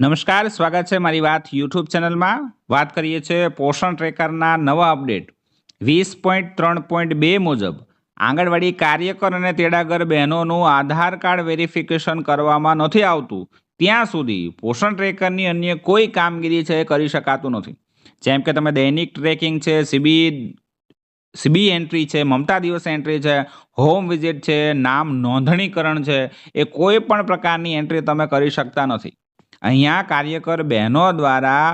નમસ્કાર, સ્વાગત છે મારી વાત યુટ્યુબ ચેનલમાં. વાત કરીએ છીએ પોષણ ટ્રેકરના નવા અપડેટ. વીસ પોઈન્ટ ત્રણ પોઈન્ટ બે મુજબ આંગણવાડી કાર્યકર અને તેડાગર બહેનોનું આધાર કાર્ડ વેરિફિકેશન કરવામાં નથી આવતું. ત્યાં સુધી પોષણ ટ્રેકરની અન્ય કોઈ કામગીરી છે કરી શકાતું નથી. જેમ કે તમે દૈનિક ટ્રેકિંગ છે, સીબી સીબી એન્ટ્રી છે, મમતા દિવસ એન્ટ્રી છે, હોમ વિઝિટ છે, નામ નોંધણીકરણ છે, એ કોઈ પણ પ્રકારની એન્ટ્રી તમે કરી શકતા નથી. અહીંયા કાર્યકર બહેનો દ્વારા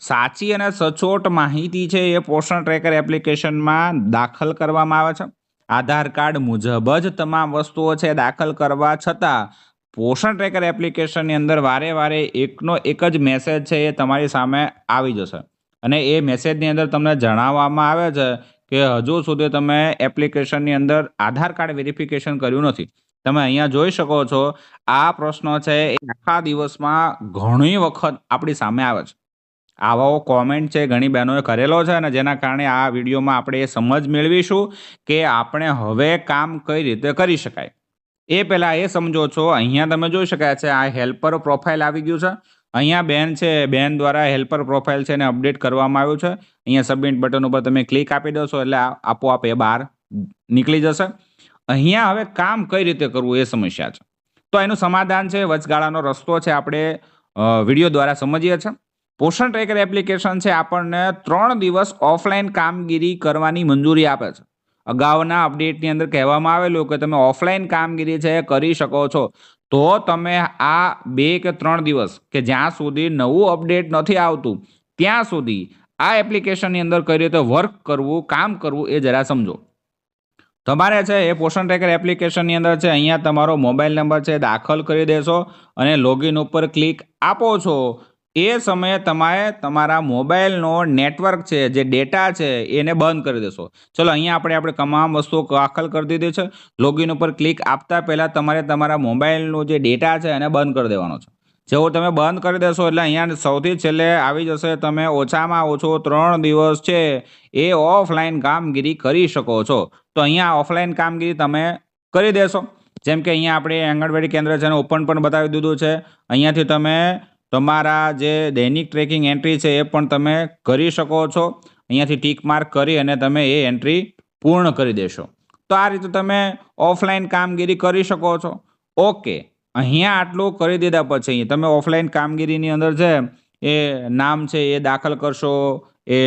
સાચી અને સચોટ માહિતી છે એ પોષણ ટ્રેકર એપ્લિકેશનમાં દાખલ કરવામાં આવે છે. આધાર કાર્ડ મુજબ જ તમામ વસ્તુઓ છે દાખલ કરવા છતાં પોષણ ટ્રેકર એપ્લિકેશનની અંદર વારે વારે એકનો એક જ મેસેજ છે એ તમારી સામે આવી જશે. અને એ મેસેજની અંદર તમને જણાવવામાં આવે છે કે હજુ સુધી તમે એપ્લિકેશનની અંદર આધાર કાર્ડ વેરિફિકેશન કર્યું નથી. તમે અહીંયા જોઈ શકો છો, આ પ્રશ્નો છે એ આખા દિવસમાં ઘણી વખત આપણી સામે આવે છે. આવો કોમેન્ટ છે ઘણી બહેનોએ કરેલો છે અને જેના કારણે આ વિડીયોમાં આપણે એ સમજ મેળવીશું કે આપણે હવે કામ કઈ રીતે કરી શકાય. એ પહેલાં એ સમજો છો, અહીંયા તમે જોઈ શકાય છે આ હેલ્પર પ્રોફાઇલ આવી ગયું છે. અહીંયા બેન છે, બેન દ્વારા હેલ્પર પ્રોફાઇલ છે એને અપડેટ કરવામાં આવ્યું છે. અહીંયા સબમિટ બટન ઉપર તમે ક્લિક આપી દો છો એટલે આપોઆપ એ બહાર નીકળી જશે. અહીંયા હવે કામ કઈ રીતે કરવું એ સમસ્યા છે. તો એનું સમાધાન છે, વચગાળાનો રસ્તો છે આપણે વીડિયો દ્વારા સમજીએ છીએ. પોષણ ટ્રેકર એપ્લિકેશન છે, આપણને ત્રણ દિવસ ઓફલાઈન કામગીરી કરવાની મંજૂરી આપે છે. અગાઉના અપડેટની અંદર કહેવામાં આવેલું કે તમે ઓફલાઈન કામગીરી છે કરી શકો છો. તો તમે આ બે કે ત્રણ દિવસ કે જ્યાં સુધી નવું અપડેટ નથી આવતું, ત્યાં સુધી આ એપ્લિકેશનની અંદર કઈ રીતે વર્ક કરવું, કામ કરવું એ જરા સમજો. તમારે છે એ પોષણ ટ્રેકર એપ્લિકેશનની અંદર છે, અહીંયા તમારો મોબાઈલ નંબર છે દાખલ કરી દેશો અને લોગિન ઉપર ક્લિક આપો છો. એ સમયે તમારે તમારા મોબાઈલનો નેટવર્ક છે, જે ડેટા છે એને બંધ કરી દેશો. ચલો, અહીંયા આપણે આપણે તમામ વસ્તુઓ દાખલ કરી દીધી છે. લોગિન ઉપર ક્લિક આપતા પહેલાં તમારે તમારા મોબાઈલનો જે ડેટા છે એને બંધ કરી દેવાનો છે. જેવો તમે બંધ કરી દેશો એટલે અહીંયા સૌથી છેલ્લે આવી જશે, તમે ઓછામાં ઓછો ત્રણ દિવસ છે એ ઓફલાઈન કામગીરી કરી શકો છો. તો અહીંયા ઓફલાઈન કામગીરી તમે કરી દેશો. જેમ કે અહીંયા આપણે આંગણવાડી કેન્દ્ર છે ઓપન પણ બતાવી દીધું છે. અહીંયાથી તમે તમારા જે દૈનિક ટ્રેકિંગ એન્ટ્રી છે એ પણ તમે કરી શકો છો. અહીંયાથી ટીક માર્ક કરી અને તમે એ એન્ટ્રી પૂર્ણ કરી દેશો. તો આ રીતે તમે ઓફલાઈન કામગીરી કરી શકો છો. ઓકે અહીંયા આટલું કરી દીધા પછી તમે ઓફલાઈન કામગીરીની અંદર છે એ નામ છે એ દાખલ કરશો એ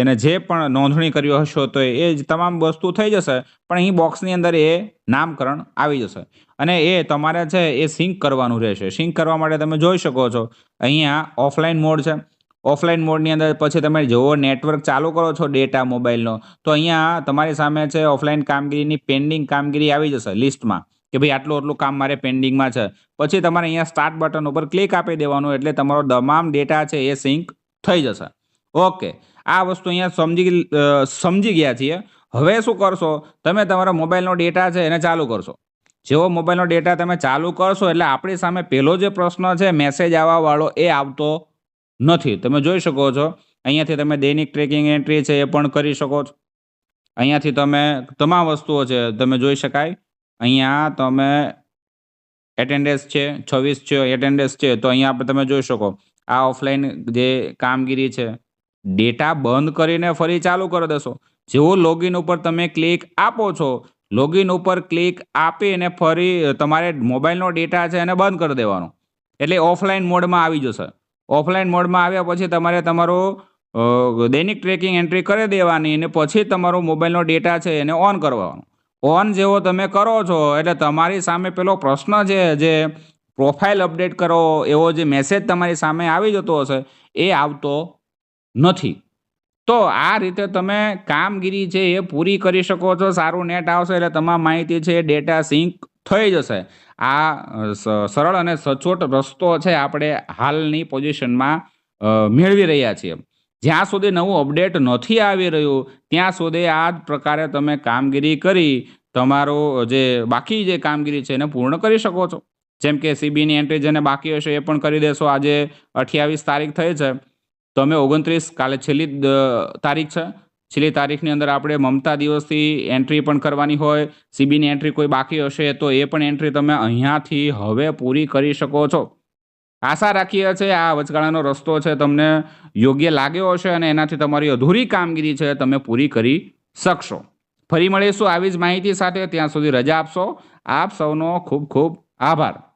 એને જે પણ નોંધણી કર્યો હશો તો એ જ તમામ વસ્તુ થઈ જશે, પણ અહીં બોક્સની અંદર એ નામકરણ આવી જશે. અને એ તમારે છે એ સિંક કરવાનું રહેશે. સિંક કરવા માટે તમે જોઈ શકો છો, અહીંયા ઓફલાઈન મોડ છે. ઓફલાઈન મોડની અંદર પછી તમે જેવો નેટવર્ક ચાલુ કરો છો ડેટા મોબાઈલનો તો અહીંયા તમારી સામે છે ઓફલાઈન કામગીરીની પેન્ડિંગ કામગીરી આવી જશે લિસ્ટમાં કે ભાઈ આટલું આટલું કામ મારે પેન્ડિંગમાં છે. પછી તમારે અહીંયા સ્ટાર્ટ બટન ઉપર ક્લિક આપી દેવાનું, એટલે તમારો તમામ ડેટા છે એ સિંક થઈ જશે. ઓકે. આ વસ્તુ અહીંયા સમજી સમજી ગયા છીએ. હવે શું કરશો? તમે તમારા મોબાઈલનો ડેટા છે એને ચાલુ કરશો. જેવો મોબાઈલનો ડેટા તમે ચાલુ કરશો એટલે આપણી સામે પહેલો જે પ્રશ્ન છે મેસેજ આવવાવાળો એ આવતો નથી. તમે જોઈ શકો છો. અહીંયાથી તમે દૈનિક ટ્રેકિંગ એન્ટ્રી છે એ પણ કરી શકો છો. અહીંયાથી તમે તમામ વસ્તુઓ છે, તમે જોઈ શકાય. અહીંયા તમે એટેન્ડન્સ છે, છવ્વીસ છે એટેન્ડન્સ છે, તો અહીંયા આપણે તમે જોઈ શકો. આ ઓફલાઈન જે કામગીરી છે ડેટા બંધ કરીને ફરી ચાલુ કરી દેશો. જેવો લોગિન ઉપર તમે ક્લિક આપો છો લોગિન ઉપર ક્લિક આપીને ફરી તમારે મોબાઈલનો ડેટા છે એને બંધ કરી દેવાનો. એટલે ઓફલાઈન મોડમાં આવી જશે. ઓફલાઈન મોડમાં આવ્યા પછી તમારે તમારો દૈનિક ટ્રેકિંગ એન્ટ્રી કરી દેવાની અને પછી તમારો મોબાઈલનો ડેટા છે એને ઓન કરવાનો. ઓન જેવો તમે કરો છો, એટલે તમારી સામે પેલો પ્રશ્ન છે જે પ્રોફાઇલ અપડેટ કરો, એવો જે મેસેજ તમારી સામે આવી જતો હશે, એ આવતો નથી. તો આ રીતે તમે કામગીરી છે એ પૂરી કરી શકો છો. સારું નેટ આવશે એટલે તમામ માહિતી છે ડેટા સિંક થઈ જશે. આ સરળ અને સચોટ રસ્તો છે આપણે હાલની પોઝિશનમાં મેળવી રહ્યા છીએ. જ્યાં સુધી નવું અપડેટ નથી આવી રહ્યું, ત્યાં સુધી આ જ પ્રકારે તમે કામગીરી કરી, તમારો જે બાકી જે કામગીરી છે એને પૂર્ણ કરી શકો છો. જેમ કે સીબીની એન્ટ્રી જેને બાકી હશે એ પણ કરી દેશો. આજે અઠ્યાવીસ તારીખ થઈ છે. તમે ઓગણત્રીસ, કાલે છેલ્લી તારીખ છે. છેલ્લી તારીખની અંદર આપણે મમતા દિવસથી એન્ટ્રી પણ કરવાની હોય, સીબીની એન્ટ્રી કોઈ બાકી હશે તો એ પણ એન્ટ્રી તમે અહીંયાથી હવે પૂરી કરી શકો છો. આશા રાખીએ છીએ આ વચગાળાનો રસ્તો છે તમને યોગ્ય લાગ્યો હશે અને એનાથી તમારી અધૂરી કામગીરી છે તમે પૂરી કરી શકશો. ફરી મળીશું આવી જ માહિતી સાથે. ત્યાં સુધી રજા આપશો. આપ સૌનો ખૂબ ખૂબ આભાર.